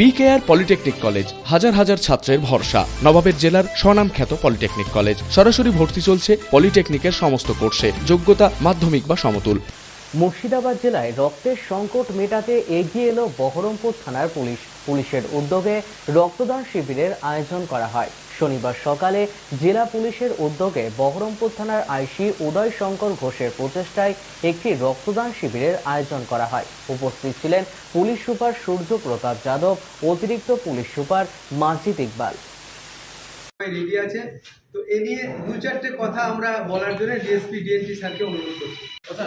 BKR polytechnic college হাজার হাজার ছাত্রের ভরসা। নবাবের জেলার স্বনামখ্যাত পলিটেকনিক কলেজ সরাসরি ভর্তি চলছে পলিটেকনিকের সমস্ত কোর্সে। যোগ্যতা মাধ্যমিক বা সমতুল। মুর্শিদাবাদ জেলায় রক্তের সংকট মেটাতে এগিয়ে এলো বহরমপুর থানার পুলিশ। পুলিশের উদ্যোগে রক্তদান শিবিরের আয়োজন করা হয়। শনিবার সকালে জেলা পুলিশের উদ্যোগে বহরমপুর থানার আইসি উদয় শঙ্কর ঘোষের প্রচেষ্টায় একটি রক্তদান শিবিরের আয়োজন করা হয়। উপস্থিত ছিলেন পুলিশ সুপার সূর্য প্রতাপ যাদব, অতিরিক্ত police super Majid Iqbal. Ready আছে? তো এ নিয়ে দু চারটে কথা আমরা বলার জন্য ডিএসপি স্যারকে অনুরোধ করছি। কথা?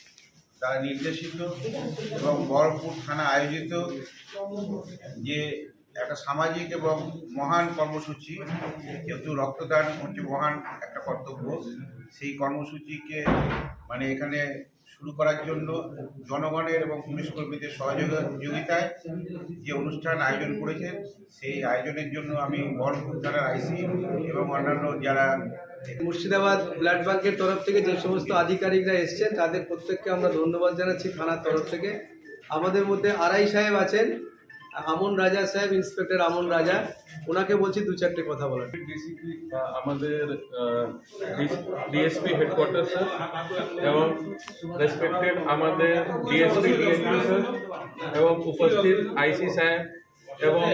দ্বারা নির্দেশিত এবং বহরমপুর থানা আয়োজিত যে একটা সামাজিক এবং মহান কর্মসূচি, যেহেতু রক্তদান হচ্ছে মহান একটা কর্তব্য, সেই কর্মসূচিকে মানে এখানে শুরু করার জন্য জনগণের এবং পুলিশ কর্মীদের সহযোগিতায় যে অনুষ্ঠান আয়োজন করেছেন, সেই আয়োজনের জন্য আমি বহরমপুর থানার আইসি এবং অন্যান্য যারা মুর্শিদাবাদ ব্লাড ব্যাংকের তরফ থেকে যে সমস্ত আধিকারিকরা এসছেন, তাদের প্রত্যেককে আমরা ধন্যবাদ জানাচ্ছি থানার তরফ থেকে। আমাদের মধ্যে আড়াই সাহেব আছেন, আমন রাজা সাহেব, ইন্সপেক্টর আমন রাজা। ওনাকে বলছি দু চারটে কথা ডিসিপি আমাদের ডিএসপি হেডকোয়ার্টার স্যার এবং রেসপেক্টেড আমাদের ডিএসপি স্যার এবং উপস্থিত আইসি সাহেব এবং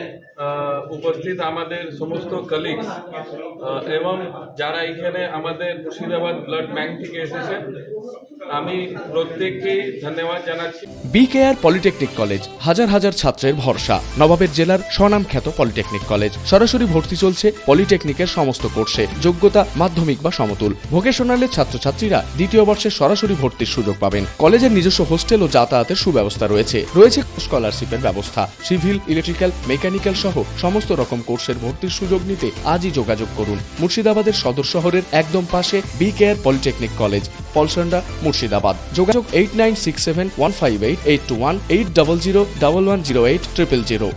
উপস্থিত আমাদের সমস্ত কলিগস এবং যারা এখানে আমাদের মুর্শিদাবাদ ব্লাড ব্যাংক থেকে এসেছেন আমি প্রত্যেককেই ধন্যবাদ জানাচ্ছি। বিকেআর পলিটেকনিক কলেজ হাজার হাজার ছাত্রের ভরসা। নবাবের জেলার স্বনামখ্যাত পলিটেকনিক কলেজ সরাসরি ভর্তি চলছে পলিটেকনিকের সমস্ত কোর্সে যোগ্যতা, মাধ্যমিক বা সমতুল। ভোকেশনালের ছাত্রছাত্রীরা দ্বিতীয় বর্ষে সরাসরি ভর্তির সুযোগ পাবেন। কলেজের নিজস্ব হোস্টেল ও যাতায়াতের সুব্যবস্থা রয়েছে। রয়েছে স্কলারশিপের ব্যবস্থা। সিভিল ইলেকট্রিক্যাল মেকানিক্যাল সহ সমস্ত রকম কোর্সের ভর্তির সুযোগ নিতে আজই যোগাযোগ করুন। মুর্শিদাবাদের সদর শহরের একদম পাশে B care polytechnic college, Palsonda, Murshidabad. যোগাযোগ eight nine six seven one five eight eight two one eight double zero double one zero eight triple zero.